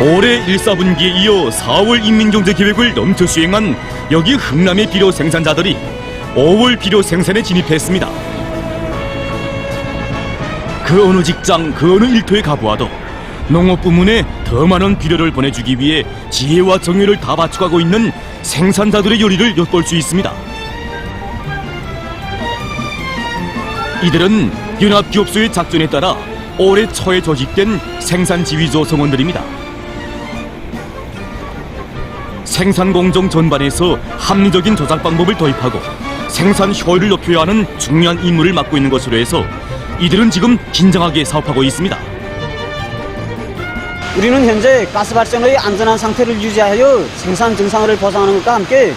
올해 1, 4분기에 이어 4월 인민경제 계획을 넘쳐 수행한 여기 흥남의 비료 생산자들이 5월 비료 생산에 진입했습니다. 그 어느 직장, 그 어느 일터에 가보아도 농업 부문에 더 많은 비료를 보내주기 위해 지혜와 정열을 다 바쳐가고 있는 생산자들의 요리를 엿볼 수 있습니다. 이들은 연합기업소의 작전에 따라 올해 초에 조직된 생산지휘조 성원들입니다. 생산 공정 전반에서 합리적인 조작 방법을 도입하고 생산 효율을 높여야 하는 중요한 임무를 맡고 있는 것으로 해서 이들은 지금 긴장하게 사업하고 있습니다. 우리는 현재 가스 발전의 안전한 상태를 유지하여 생산 정상화를 보장하는 것과 함께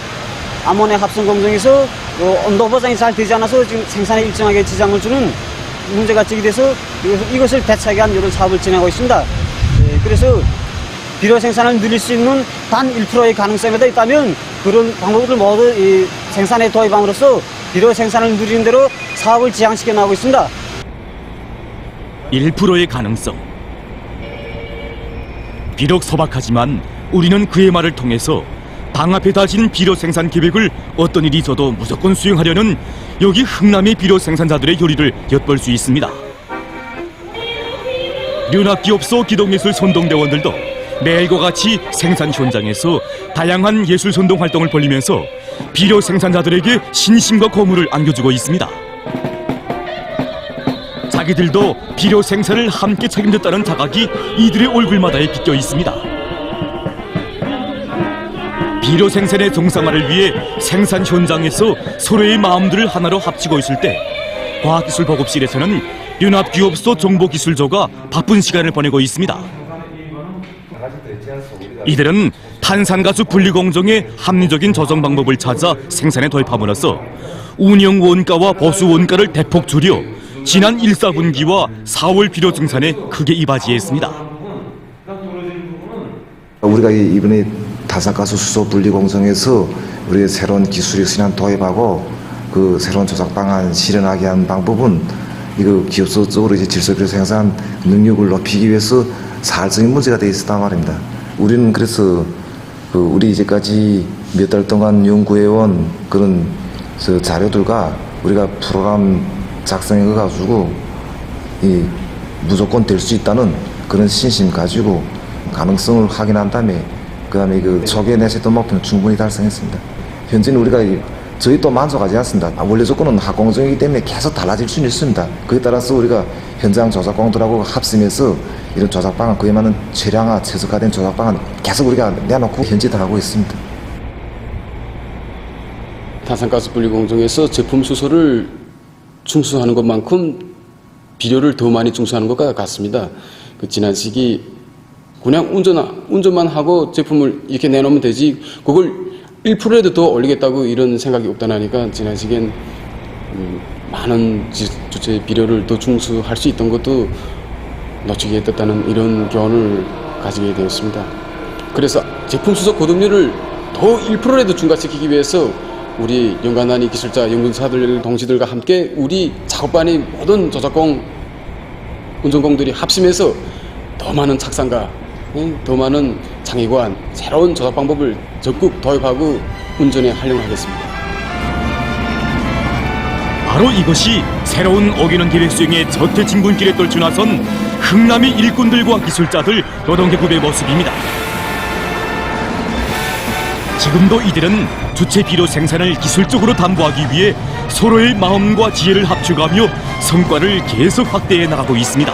암모니아 합성 공정에서 어, 온도 보장이 잘 되지 않아서 지금 생산에 일정하게 지장을 주는 문제가 제기돼서 이것을- 위한 여러 사업을 진행하고 있습니다. 예, 그래서 비료 생산을 늘릴 수 있는 단 1%의 가능성이 더 있다면 그런 방법을 모두 이 생산에 도입함으로써 비료 생산을 늘리는 대로 사업을 지향시켜 나가고 있습니다. 1%의 가능성. 비록 소박하지만 우리는 그의 말을 통해서 당 앞에 다진 비료 생산 계획을 어떤 일이 있어도 무조건 수행하려는 여기 흥남의 비료 생산자들의 요리를 엿볼 수 있습니다. 류납기업소 기동예술 선동대원들도 매일과 같이 생산 현장에서 다양한 예술 선동 활동을 벌리면서 비료 생산자들에게 신심과 거물을 안겨주고 있습니다. 자기들도 비료 생산을 함께 책임졌다는 자각이 이들의 얼굴마다에 비껴 있습니다. 비료 생산의 정상화를 위해 생산 현장에서 서로의 마음들을 하나로 합치고 있을 때 과학기술보급실에서는 윤합기업소 정보기술조가 바쁜 시간을 보내고 있습니다. 이들은 탄산가스 분리공정의 합리적인 조정 방법을 찾아 생산에 도입함으로써 운영 원가와 보수 원가를 대폭 줄여 지난 1, 4분기와 4월 비료 증산에 크게 이바지했습니다. 우리가 이- 이번에 다사가스 수소 분리 공정에서 우리의 새로운 기술이 신안 도입하고 그 새로운 조작 방안 실현하게 한 방법은 이거 기업소 쪽으로 이제 질소비료 생산 능력을 높이기 위해서 사활적인 문제가 돼 있었단 말입니다. 우리는 그래서 그 우리 이제까지 몇 달 동안 연구해온 그런 저 자료들과 우리가 프로그램 작성해 가지고 이 무조건 될 수 있다는 그런 신심 가지고 가능성을 확인한 다음에 그다음에 그 초기에 내세던 목표는 충분히 달성했습니다. 현재는 우리가 이- 저희 또 만족하지 않습니다. 아, 원래 조건은 학공정이기 때문에 계속 달라질 수는 있습니다. 그에 따라서 우리가 현장 조작공들하고 합심해서 이런 조작 방안 그에 맞는 최적화된 조작 방안 계속 우리가 내놓고 다 하고 있습니다. 탄산가스 분리 공정에서 제품 수소를 충수하는 것만큼 비료를 더 많이 충수하는 것과 같습니다. 그 지난 시기 그냥 운전 운전만 하고 제품을 이렇게 내놓으면 되지 그걸 1%라도 더 올리겠다고 이런 생각이 없다나니까 지난 시기엔 음, 많은 지- 주체 비료를 더 충수할 수 있던 것도 놓치게 됐다는 이런 교훈을 가지게 되었습니다. 그래서 제품 수속 고등률을 더 1%라도 증가시키기 위해서 우리 연관단위 기술자 연구사들 동지들과 함께 우리 작업반의 모든 조작공 운전공들이 합심해서 더 많은 착상과 예, 더 많은 장애관 새로운 조작 방법을 적극 도입하고 운전에 활용하겠습니다. 바로 이것이 새로운 어기는 계획 수행의 저태 진군길에 떨쳐 나선 흥남의 일꾼들과 기술자들 노동계급의 모습입니다. 지금도 이들은 주체 비료 생산을 기술적으로 담보하기 위해 서로의 마음과 지혜를 합쳐가며 성과를 계속 확대해 나가고 있습니다.